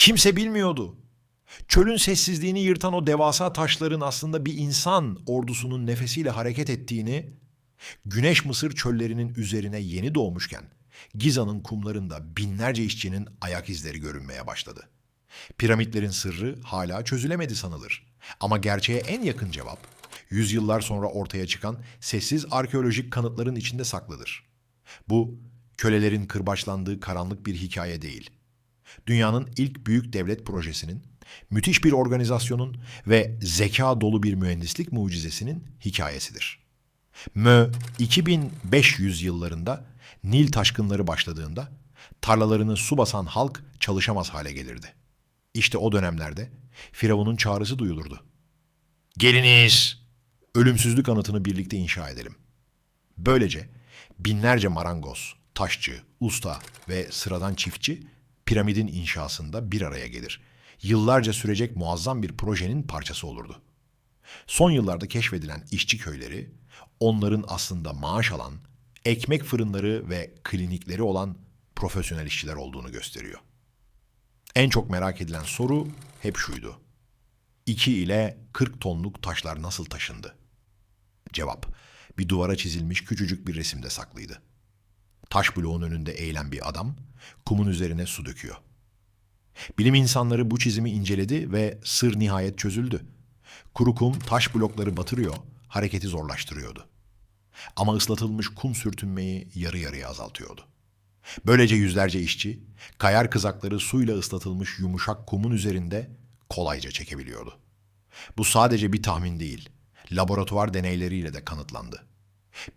Kimse bilmiyordu. Çölün sessizliğini yırtan o devasa taşların aslında bir insan ordusunun nefesiyle hareket ettiğini, Güneş Mısır çöllerinin üzerine yeni doğmuşken Giza'nın kumlarında binlerce işçinin ayak izleri görünmeye başladı. Piramitlerin sırrı hala çözülemedi sanılır. Ama gerçeğe en yakın cevap, yüzyıllar sonra ortaya çıkan sessiz arkeolojik kanıtların içinde saklıdır. Bu, kölelerin kırbaçlandığı karanlık bir hikaye değil. Dünyanın ilk büyük devlet projesinin, müthiş bir organizasyonun ve zeka dolu bir mühendislik mucizesinin hikayesidir. Mö 2500 yıllarında Nil taşkınları başladığında tarlalarını su basan halk çalışamaz hale gelirdi. İşte o dönemlerde Firavun'un çağrısı duyulurdu. Geliniz! Ölümsüzlük anıtını birlikte inşa edelim. Böylece binlerce marangoz, taşçı, usta ve sıradan çiftçi piramidin inşasında bir araya gelir. Yıllarca sürecek muazzam bir projenin parçası olurdu. Son yıllarda keşfedilen işçi köyleri, onların aslında maaş alan, ekmek fırınları ve klinikleri olan profesyonel işçiler olduğunu gösteriyor. En çok merak edilen soru hep şuydu. 2 ile 40 tonluk taşlar nasıl taşındı? Cevap, bir duvara çizilmiş küçücük bir resimde saklıydı. Taş bloğun önünde eğilen bir adam, kumun üzerine su döküyor. Bilim insanları bu çizimi inceledi ve sır nihayet çözüldü. Kuru kum taş blokları batırıyor, hareketi zorlaştırıyordu. Ama ıslatılmış kum sürtünmeyi yarı yarıya azaltıyordu. Böylece yüzlerce işçi, kayar kızakları suyla ıslatılmış yumuşak kumun üzerinde kolayca çekebiliyordu. Bu sadece bir tahmin değil, laboratuvar deneyleriyle de kanıtlandı.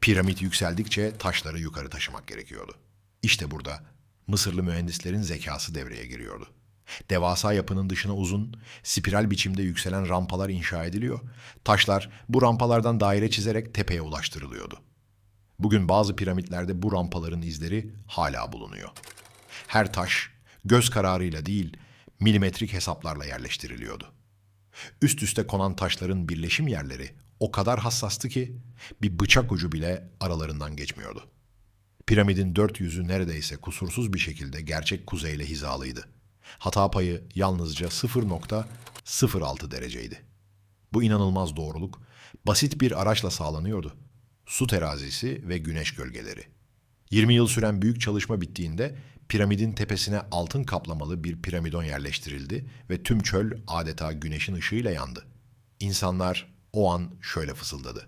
Piramit yükseldikçe taşları yukarı taşımak gerekiyordu. İşte burada Mısırlı mühendislerin zekası devreye giriyordu. Devasa yapının dışına uzun, spiral biçimde yükselen rampalar inşa ediliyor. Taşlar bu rampalardan daire çizerek tepeye ulaştırılıyordu. Bugün bazı piramitlerde bu rampaların izleri hala bulunuyor. Her taş göz kararıyla değil, milimetrik hesaplarla yerleştiriliyordu. Üst üste konan taşların birleşim yerleri o kadar hassastı ki bir bıçak ucu bile aralarından geçmiyordu. Piramidin dört yüzü neredeyse kusursuz bir şekilde gerçek kuzeyle hizalıydı. Hata payı yalnızca 0.06 dereceydi. Bu inanılmaz doğruluk basit bir araçla sağlanıyordu. Su terazisi ve güneş gölgeleri. 20 yıl süren büyük çalışma bittiğinde piramidin tepesine altın kaplamalı bir piramidon yerleştirildi ve tüm çöl adeta güneşin ışığıyla yandı. İnsanlar o an şöyle fısıldadı.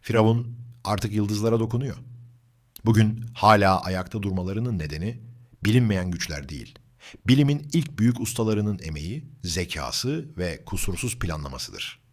Firavun artık yıldızlara dokunuyor. Bugün hala ayakta durmalarının nedeni bilinmeyen güçler değil. Bilimin ilk büyük ustalarının emeği, zekası ve kusursuz planlamasıdır.